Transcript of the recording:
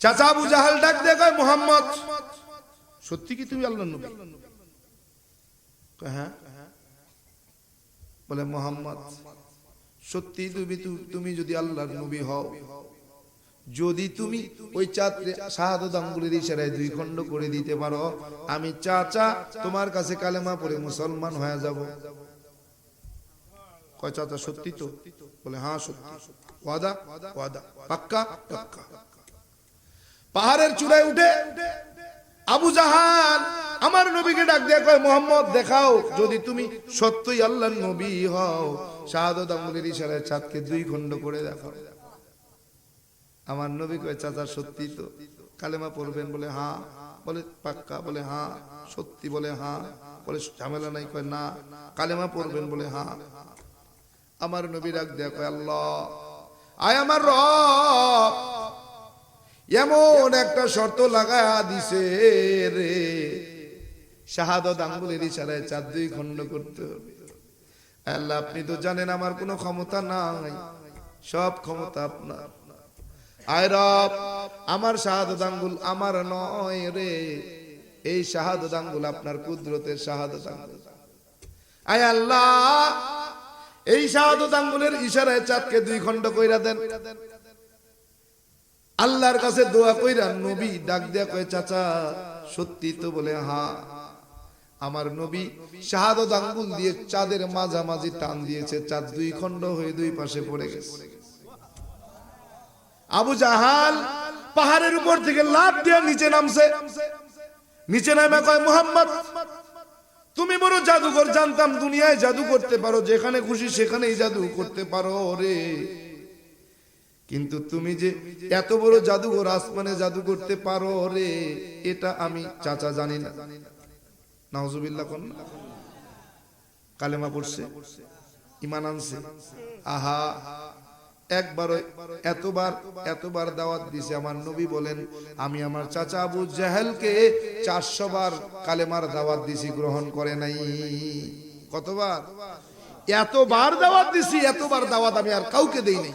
চাচা আবু জাহাল ডাক কয়, মোহাম্মদ, সত্যি কি তুমি আল্লাহ নবী? হ্যাঁ। বলে, মোহাম্মদ, সত্যি তুমি তুমি যদি আল্লাহর নবী হও, যদি তুমি ওই চাঁদরে শাহাদত আঙ্গুলের ইশারায় দুই খণ্ড করে দিতে পারো, আমি চাচা তোমার কাছে কালেমা পড়ে মুসলমান হয়ে যাব। কয়, চাচা, সত্যি তো? বলে হ্যাঁ সত্যি। ওয়াদা? ওয়াদা। পাক্কা? পাক্কা। পাহাড়ের চূড়ায় উঠে আবু জাহান আমার নবীকে ডাক দিয়ে কয়, মোহাম্মদ, দেখাও যদি তুমি সত্যই আল্লাহর নবী হও। শাহাদত আঙ্গুলের ইশারায় চাঁদকে দুই খণ্ড করে দেখাও আমার নবী কয়, চাচা, সত্যি তো? কালেমা পড়বেন বলে হ্যাঁ বলে, পাক্কা? বলে হ্যাঁ সত্যি বলে হ্যাঁ বলে, ঝামেলা নাই? কয়, না। কালেমা পড়বেন বলে হ্যাঁ আমার নবী ডাক দেয়া কয়, আল্লাহ। আয় আমার রব এমন একটা শর্ত লাগায়া দিছে রে। শাহাদত আঙ্গুলের ইশারায় চার দুই খণ্ড করতে হবে। আল্লাহ, আপনি তো জানেন আমার কোনো ক্ষমতা নাই। সব ক্ষমতা আপনার। রব, আমার শাহাদত আঙ্গুল আমার নয় রে। এই শাহাদত আঙ্গুল আপনার কুদরতের শাহাদত আঙ্গুল। আয় আল্লাহ, এই শাহাদত আঙ্গুলের ইশারায় চাঁদকে দুই খণ্ড কইরা দেন। আল্লাহর কাছে দোয়া কইরা নবী ডাক দেয়া কয়, চাচা, সত্যি তো বলে হ্যাঁ আমার নবী শাহাদত আঙ্গুল দিয়ে চাঁদের মাঝামাঝি টান দিয়েছে, চাঁদ দুই খণ্ড হয়ে দুই পাশে পড়ে গেছে। আবু জাহাল পাহাড়ের উপর থেকে লাভ দিয়ে নিচে নামছে। নিচে নামে কয়, মোহাম্মদ, তুমি বড় জাদুঘর, জানতাম দুনিয়ায় জাদু করতে পারো, যেখানে খুশি সেখানেই জাদু করতে পারো রে। কিন্তু তুমি যে এত বড় জাদুঘর আসমানে জাদু করতে পারো রে, এটা আমি চাচা জানি না। নাউজুবিল্লাহ কোন কালেমা পড়ছে ইমান আনছে। আহা একবার এতবার এতবার দাওয়াত দিছে। আমার নবী বলেন, আমি আমার চাচা আবু জাহেলকে চারশো বার কালেমার দাওয়াত দিছি, গ্রহণ করে নাই। কতবার? এতবার দাওয়াত দিছি, এতবার দাওয়াত আমি আর কাউকে দেই নাই।